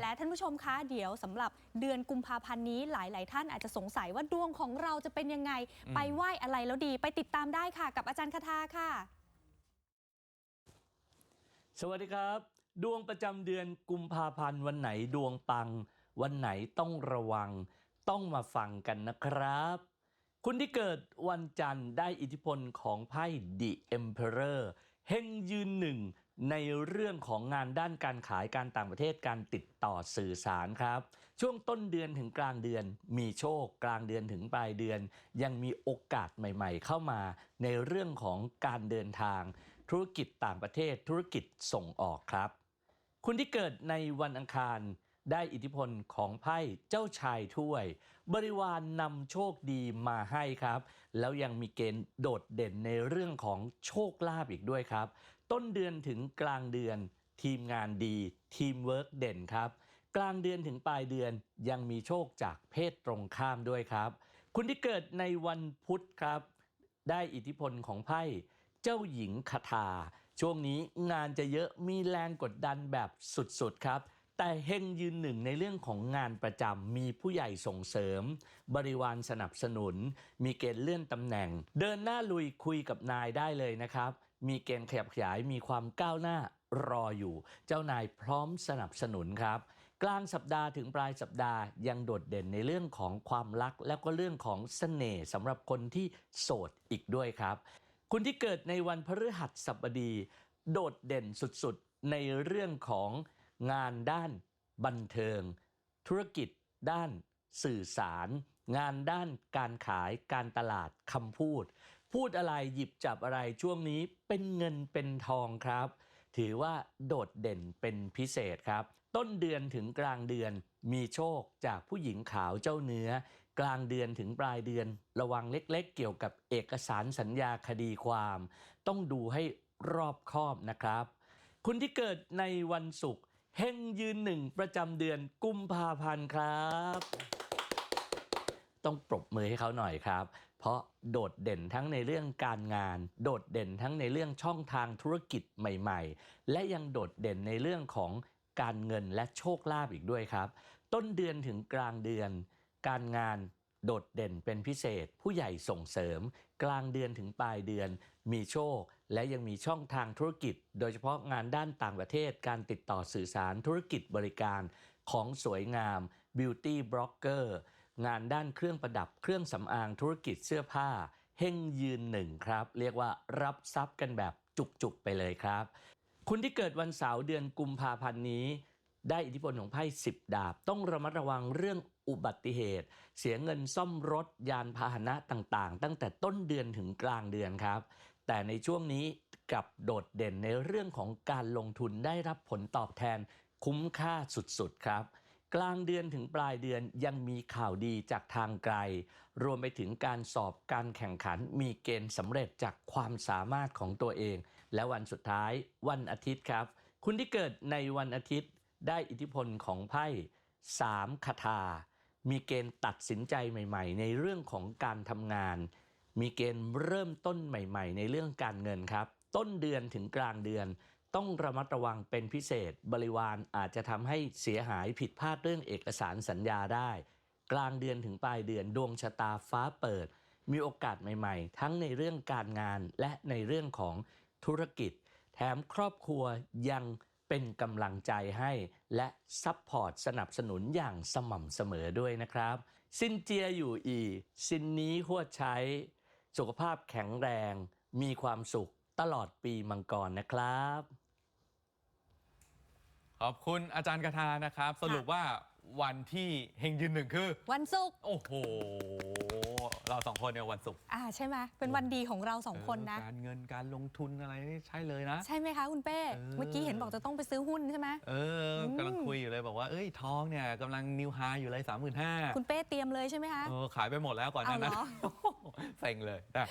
และท่านผู้ชมคะเดี๋ยวสำหรับเดือนกุมภาพันธ์นี้หลาย ๆ ท่านอาจจะสงสัยว่าดวงของเราจะเป็นยังไงอืมไปไหว้อะไรแล้วดี ไปติดตามได้ค่ะ กับอาจารย์คาทาค่ะ สวัสดีครับ ดวงประจำเดือนกุมภาพันธ์วันไหนดวงปัง วันไหนต้องระวัง ต้องมาฟังกันนะครับ คุณที่เกิดวันจันทร์ได้อิทธิพลของไพ่ The Emperor เฮงยืนหนึ่ง ในเรื่องของงานด้านการขายการต่างประเทศการติดต่อสื่อสารครับ ช่วงต้นเดือนถึงกลางเดือน มีโชคกลางเดือนถึงปลายเดือน ยังมีโอกาสใหม่ ๆ เข้ามา ในเรื่องของการเดินทาง ธุรกิจต่างประเทศธุรกิจส่งออกครับ คุณที่เกิดในวันอังคาร ได้อิทธิพลของไพ่เจ้าชายถ้วย บริวารนนำโชคดีมาให้ครับ แล้วยังมีเกณฑ์โดดเด่นในเรื่องของโชคลาภอีกด้วยครับ ต้นเดือนถึงกลางเดือน ทีมงานดีทีมเวิร์กเด่นครับ กลางเดือนถึงปลายเดือนยังมีโชคจากเพศตรงข้ามด้วยครับ คุณที่เกิดในวันพุธครับ ได้อิทธิพลของไพ่เจ้าหญิงคาถาช่วงนี้งานจะเยอะมีแรงกดดันแบบสุดๆครับ แต่เฮงยืนหนึ่งในเรื่องของงานประจำมีผู้ใหญ่ส่งเสริม บริวารสนับสนุน มีเกณฑ์เลื่อนตำแหน่ง เดินหน้าลุยคุยกับนายได้เลยนะครับ มีเกณฑ์ขยับขยายมีความก้าวหน้ารออยู่ เจ้านายพร้อมสนับสนุนครับ กลางสัปดาห์ถึงปลายสัปดาห์ยังโดดเด่นในเรื่องของความรัก แล้วก็เรื่องของเสน่ห์สำหรับคนที่โสดอีกด้วยครับ คุณที่เกิดในวันพฤหัสบดี โดดเด่นสุดๆในเรื่องของ งานด้านบันเทิง ธุรกิจด้านสื่อสาร งานด้านการขายการตลาดคำพูด พูดอะไรหยิบจับอะไรช่วงนี้เป็นเงินเป็นทองครับ ถือว่าโดดเด่นเป็นพิเศษครับ ต้นเดือนถึงกลางเดือนมีโชคจากผู้หญิงขาวเจ้าเนื้อ กลางเดือนถึงปลายเดือน ระวังเล็กๆ เกี่ยวกับเอกสารสัญญาคดีความ ต้องดูให้รอบคอบนะครับ คุณที่เกิดในวันศุกร์ เฮงยืนหนึ่งประจำเดือนกุมภาพันธ์ครับ ต้องปรบมือให้เขาหน่อยครับ เพราะโดดเด่นทั้งในเรื่องการงาน โดดเด่นทั้งในเรื่องช่องทางธุรกิจใหม่ๆ และยังโดดเด่นในเรื่องของการเงินและโชคลาภอีกด้วยครับ ต้นเดือนถึงกลางเดือน การงาน โดดเด่นเป็นพิเศษ ผู้ใหญ่ส่งเสริม กลางเดือนถึงปลายเดือน มีโชค และยังมีช่องทางธุรกิจ โดยเฉพาะงานด้านต่างประเทศ การติดต่อสื่อสารธุรกิจบริการของสวยงาม Beauty Blogger งานด้านเครื่องประดับเครื่องสำอางธุรกิจเสื้อผ้า เฮงยืนหนึ่งครับ เรียกว่ารับทรัพย์กันแบบจุกๆไปเลยครับ คุณที่เกิดวันเสาร์เดือนกุมภาพันธ์นี้ ได้อิทธิพลของไพ่สิบดาบ ต้องระมัดระวังเรื่องอุบัติเหตุ เสียเงินซ่อมรถยานพาหนะต่างๆ ตั้งแต่ต้นเดือนถึงกลางเดือนครับ แต่ในช่วงนี้กลับโดดเด่นในเรื่องของการลงทุนได้รับผลตอบแทนคุ้มค่าสุดๆครับ กลางเดือนถึงปลายเดือนยังมีข่าวดีจากทางไกล รวมไปถึงการสอบการแข่งขันมีเกณฑ์สำเร็จจากความสามารถของตัวเอง และวันสุดท้ายวันอาทิตย์ครับ คุณที่เกิดในวันอาทิตย์ ได้อิทธิพลของไพ่สามคาถา มีเกณฑ์ตัดสินใจใหม่ ๆ ในเรื่องของการทำงาน มีเกณฑ์เริ่มต้นใหม่ ๆ ในเรื่องการเงินครับ ต้นเดือนถึงกลางเดือน ต้องระมัดระวังเป็นพิเศษ บริวารอาจจะทำให้เสียหายผิดพลาดเรื่องเอกสารสัญญาได้ กลางเดือนถึงปลายเดือนดวงชะตาฟ้าเปิด มีโอกาสใหม่ ๆ ทั้งในเรื่องการงานและในเรื่องของธุรกิจ แถมครอบครัวยัง เป็นกำลังใจให้และซัพพอร์ตสนับสนุนอย่างสม่ำเสมอด้วยนะครับ ซินเจียอยู่อีซินนี้หัวใช้ สุขภาพแข็งแรง มีความสุขตลอดปีมังกรนะครับ ขอบคุณอาจารย์กทานะครับ สรุปว่าวันที่เฮงยืนหนึ่งคือ วันศุกร์โอ้โห เราสองคนเนี่ยวันศุกร์อ่าใช่ไหมเป็นวันดีของเราสองคนนะเการเงินการลงทุนอะไรนี่ใช่เลยนะ ใช่ไหมคะคุณเป้เออเมื่อกี้เห็นบอกจะต้องไปซื้อหุ้นใช่ไหมเออมกำลังคุยอยู่เลยบอกว่าเอ้ยทองเนี่ยกำลังนิวไฮอยู่เลย3 5 0 0 0คุณเป้เตรียมเลยใช่ไหมคะเออขายไปหมดแล้วก่อนหเอาน้าเหรนั้นอเซ็งเลยนะ